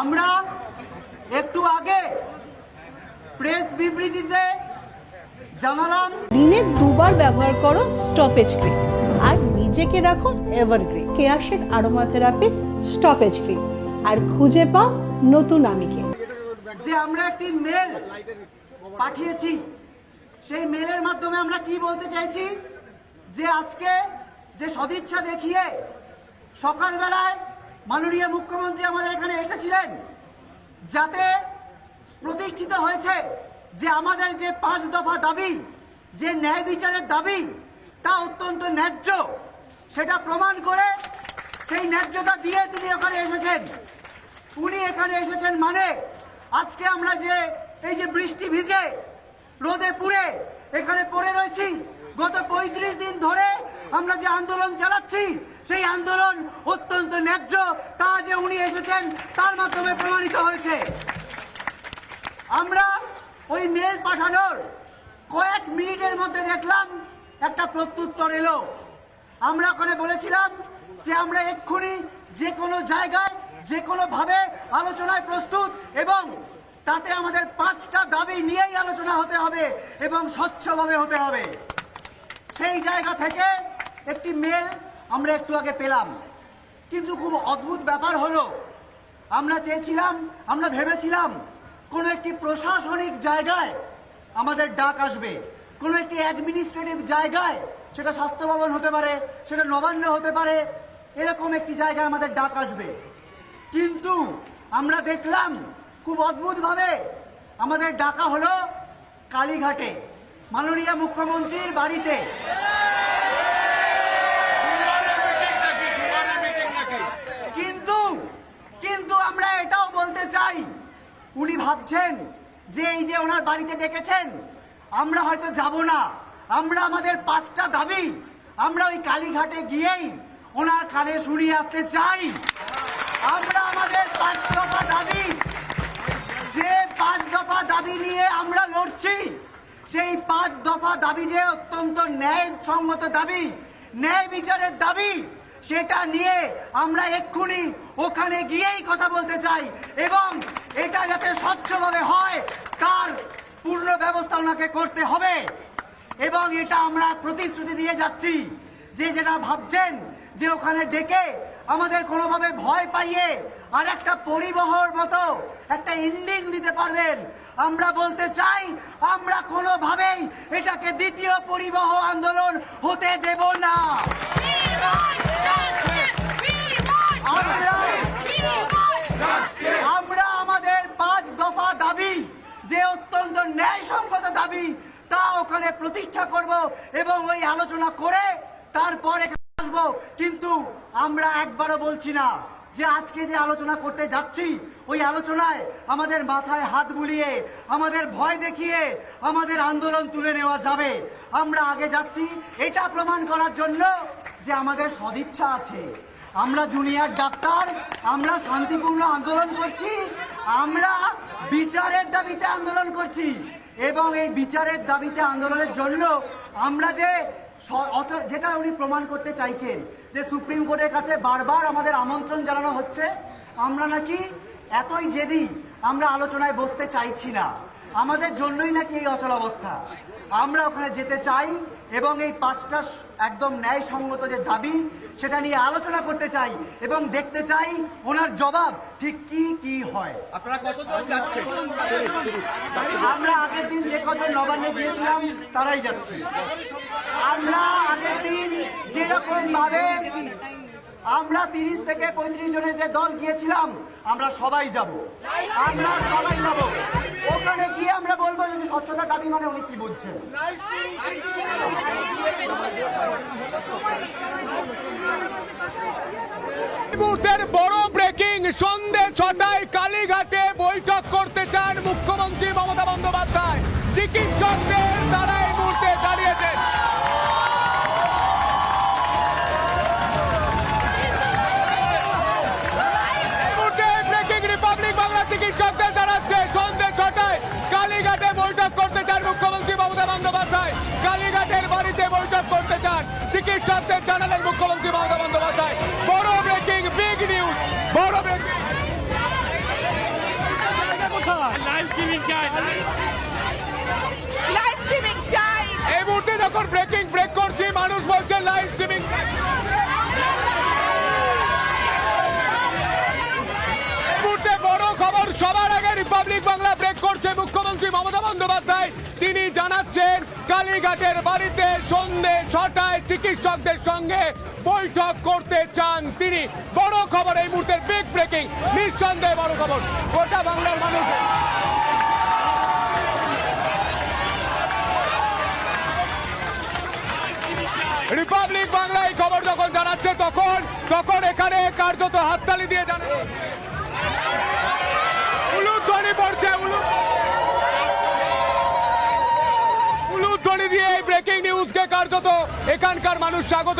আমরা একটু আগে প্রেস বিবৃতিতে জানালাম। দিনে দুবার ব্যবহার করো স্টপেজ ক্রিম আর নিজেকে রাখো এভারগ্রিন কেয়াশের আরোমা থেরাপি স্টপেজ ক্রিম আর খুঁজে পাও নতুন আমিকে। যে আমরা একটি মেল পাঠিয়েছি সেই মেলের মাধ্যমে আমরা কি বলতে চাইছি? যে আজকে যে সদিচ্ছা দেখিয়ে সকালবেলায় মাননীয় মুখ্যমন্ত্রী আমাদের এখানে এসেছিলেন, যাতে প্রতিষ্ঠিত হয়েছে যে আমাদের যে পাঁচ দফা দাবি, যে ন্যায় বিচারের দাবি, তা অত্যন্ত ন্যায্য। সেটা প্রমাণ করে সেই ন্যায্যতা দিয়ে তিনি ওখানে এসেছেন। উনি এখানে এসেছেন মানে আজকে আমরা যে, এই যে বৃষ্টি ভিজে, রোদে পুড়ে এখানে পড়ে রয়েছি গত পঁয়ত্রিশ দিন ধরে আমরা যে আন্দোলন চালাচ্ছি, সেই আন্দোলন অত্যন্ত ন্যায্য। তা যে উনি এসেছেন, তার মাধ্যমে প্রমাণিত হয়েছে। আমরা ওই মেল পাঠানোর কয়েক মিনিটের মধ্যে দেখলাম একটা প্রত্যুত্তর এলো। আমরা ওখানে বলেছিলাম যে আমরা এক্ষুনি যে কোনো জায়গায়, যে কোনো ভাবে আলোচনায় প্রস্তুত এবং তাতে আমাদের পাঁচটা দাবি নিয়েই আলোচনা হতে হবে এবং স্বচ্ছভাবে হতে হবে। সেই জায়গা থেকে একটি মেল আমরা একটু আগে পেলাম। কিন্তু খুব অদ্ভুত ব্যাপার হলো, আমরা চেয়েছিলাম, আমরা ভেবেছিলাম কোনো একটি প্রশাসনিক জায়গায় আমাদের ডাক আসবে, কোনো একটি অ্যাডমিনিস্ট্রেটিভ জায়গায় সেটা স্বাস্থ্য ভবন হতে পারে, সেটা নবান্ন হতে পারে, এরকম একটি জায়গায় আমাদের ডাক আসবে। কিন্তু আমরা দেখলাম খুব অদ্ভুতভাবে আমাদের ডাকা হলো কালীঘাটে। মাননীয় মুখ্যমন্ত্রীর বাড়িতে। কিন্তু কিন্তু আমরা এটাও বলতে চাই, উনি ভাবছেন যে এই যে ওনার বাড়িতে ডেকেছেন, আমরা হয়তো যাব না। আমরা আমাদের পাঁচটা দাবি, আমরা ওই কালীঘাটে গিয়েই ওনার কানে শুনিয়ে আসতে চাই। আমরা আমাদের পাঁচ দফা দাবি, যে পাঁচ দফা দাবি নিয়ে আমরা লড়ছি সেই পাঁচ দফা দাবি যে অত্যন্ত ন্যায়সঙ্গত দাবি, ন্যায় বিচারের দাবি, সেটা নিয়ে আমরা এক্ষুনি ওখানে গিয়েই কথা বলতে চাই এবং এটা যাতে স্বচ্ছভাবে হয়, তার পূর্ণ ব্যবস্থা ওনাকে করতে হবে। এবং এটা আমরা প্রতিশ্রুতি দিয়ে যাচ্ছি যে যেটা ভাবছেন যে ওখানে ডেকে আমাদের কোনোভাবে ভয় পাইয়ে আর একটা পরিবহর মতো, একটা ইন্ডিং দিতে পারবেন। আমরা বলতে চাই, আমরা কোনোভাবেই এটাকে দ্বিতীয় পরিবহ আন্দোলন হতে দেব না। আমরা আমাদের পাঁচ দফা দাবি, যে অত্যন্ত ন্যায়সঙ্গত দাবি, তা ওখানে প্রতিষ্ঠা করব এবং ওই আলোচনা করে তারপর আসব, কিন্তু আমরা একবারও বলছি না যে আজকে যে আলোচনা করতে যাচ্ছি, ওই আলোচনায় আমাদের মাথায় হাত বুলিয়ে, আমাদের ভয় দেখিয়ে, আমাদের আন্দোলন তুলে নেওয়া যাবে। আমরা আগে যাচ্ছি, এটা প্রমাণ করার জন্য যে আমাদের সদিচ্ছা আছে। আমরা জুনিয়র ডাক্তার, আমরা শান্তিপূর্ণ আন্দোলন করছি, আমরা বিচারের দাবিতে আন্দোলন করছি। এবং এই বিচারের দাবিতে আন্দোলনের জন্য আমরা যে যেটা উনি প্রমাণ করতে চাইছেন যে সুপ্রিম কোর্টের কাছে বারবার আমাদের আমন্ত্রণ জানানো হচ্ছে, আমরা নাকি এতই জেদি আমরা আলোচনায় বসতে চাইছি না। আমাদের জন্যই নাকি এই অচল অবস্থা। আমরা ওখানে যেতে চাই এবং এই পাঁচটা একদম ন্যায়সঙ্গত যে দাবি সেটা নিয়ে আলোচনা করতে চাই এবং দেখতে চাই ওনার জবাব ঠিক কি কি হয়। আপনারা কতজন যাচ্ছেন? আমরা আগের দিন যে কজন নবান্নে গিয়েছিলাম তারাই যাচ্ছি। আমরা আগের দিন যেরকম ভাবে আমরা তিরিশ থেকে পঁয়ত্রিশ জনের যে দল গিয়েছিলাম, আমরা সবাই যাব। আমরা সবাই যাব। ওখানে গিয়ে আমরা বলব যে স্বচ্ছতা দাবি মানে উনি কি মুহূর্তের বড় ব্রেকিং সন্ধে ছটায় কালীঘাটে বৈঠক করতে চান মুখ্যমন্ত্রী মমতা বন্দ্যোপাধ্যায়। চিকিৎসকদের তারা তাদের বাড়িতে বৈঠক করতে চান। চিকিৎসকদের জানালেন মুখ্যমন্ত্রী মমতা বন্দ্যোপাধ্যায়। বড় ব্রেকিং বিগ নিউজ বড় ব্রেকিং এই মুহূর্তে যখন ব্রেকিং ব্রেক করছি মানুষ বলছে লাইভ স্ট্রিমিং আগে রিপাবলিক বাংলা ব্রেক করছে মুখ্যমন্ত্রী মমতা বন্দ্যোপাধ্যায়। তিনি জানাচ্ছেন, কালীঘাটের বাড়িতে সন্ধে ছটায় চিকিৎসকদের সঙ্গে বৈঠক করতে চান তিনি। বড় খবর এই মুহূর্তের বিগ ব্রেকিং নিঃসন্দেহে বড় খবর। গোটা বাংলার মানুষ। রিপাবলিক বাংলা এই খবর যখন জানাচ্ছে তখন তখন এখানে কার্যত হাততালি দিয়ে জানা পড়ছে উলুধ্বনি দিয়ে এই ব্রেকিং নিউজকে কার্যত এখানকার মানুষ স্বাগত